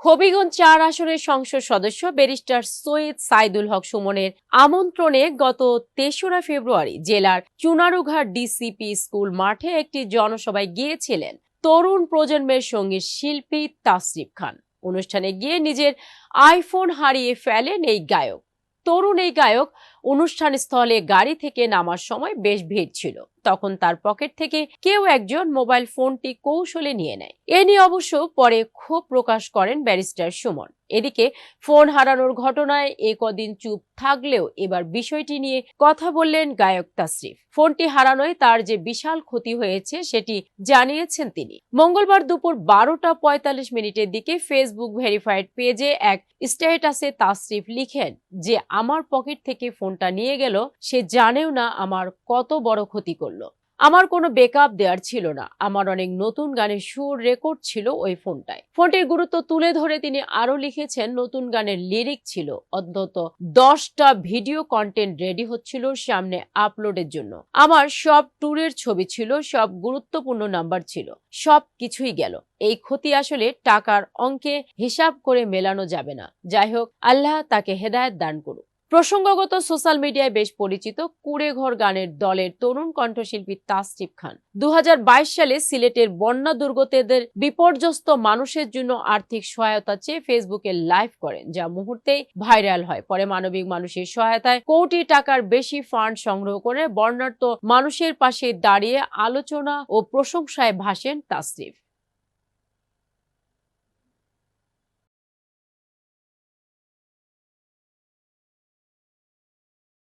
হবিগঞ্জ চার আসনের সংসদ সদস্য ব্যারিস্টার সৈয়দ সাইদুল হক সুমনের আমন্ত্রণে গত তেসরা ফেব্রুয়ারি জেলার চুনারুঘাট ডিসিপি স্কুল মাঠে একটি জনসভায় গিয়েছিলেন তরুণ প্রজন্মের সংগীত শিল্পী তাসরিফ খান। অনুষ্ঠানে গিয়ে নিজের আইফোন হারিয়ে ফেলেন এই গায়ক। তরুণ এই গায়ক অনুষ্ঠান স্থলে গাড়ি থেকে নামার সময় বেশ ভিড় ছিল। তখন তার পকেট থেকে কেউ একজন মোবাইল ফোনটি কৌশলে নিয়ে নেয়। এ নিয়ে অবশ্য পরে ক্ষোভ প্রকাশ করেন ব্যারিস্টার সুমন। এদিকে ফোন হারানোর ঘটনায় এ কদিন চুপ থাকলেও এবার বিষয়টি নিয়ে কথা বললেন গায়ক তাসরিফ। ফোনটি হারানোয় তার যে বিশাল ক্ষতি হয়েছে সেটি জানিয়েছেন তিনি। মঙ্গলবার দুপুর বারোটা পঁয়তাল্লিশ মিনিটের দিকে ফেসবুক ভেরিফাইড পেজে এক স্ট্যাটাসে তাসরিফ লিখেন যে, আমার পকেট থেকে ফোনটা নিয়ে গেল, সে জানেও না আমার কত বড় ক্ষতি করল। আমার কোনো বেকআপ দেওয়ার ছিল না। আমার অনেক নতুন গানের সুর রেকর্ড ছিল ওই ফোনটায়। ফোনটির গুরুত্ব তুলে ধরে তিনি আরও লিখেছেন, নতুন গানের লিরিক ছিল। অন্তত দশটা ভিডিও কন্টেন্ট রেডি হচ্ছিল সামনে আপলোডের জন্য। আমার সব ট্যুরের ছবি ছিল, সব গুরুত্বপূর্ণ নাম্বার ছিল। সব কিছুই গেল। এই ক্ষতি আসলে টাকার অঙ্কে হিসাব করে মেলানো যাবে না। যাই হোক, আল্লাহ তাকে হেদায়েত দান করুক। প্রসঙ্গগত সোশ্যাল মিডিয়ায় বেশ পরিচিত কুড়েঘর গানের দলের তরুণ কণ্ঠশিল্পী তাসটিফ খান। দুই হাজার বাইশ সালে সিলেটের বন্যা দুর্গতদের বিপর্যস্ত মানুষের জন্য আর্থিক সহায়তা চেয়ে ফেসবুকে লাইভ করেন, যা মুহূর্তেই ভাইরাল হয়। পরে মানবিক মানুষের সহায়তায় কোটি টাকার বেশি ফান্ড সংগ্রহ করে বর্ণার্থ মানুষের পাশে দাঁড়িয়ে আলোচনা ও প্রশংসায় ভাসেন তাসরিফ।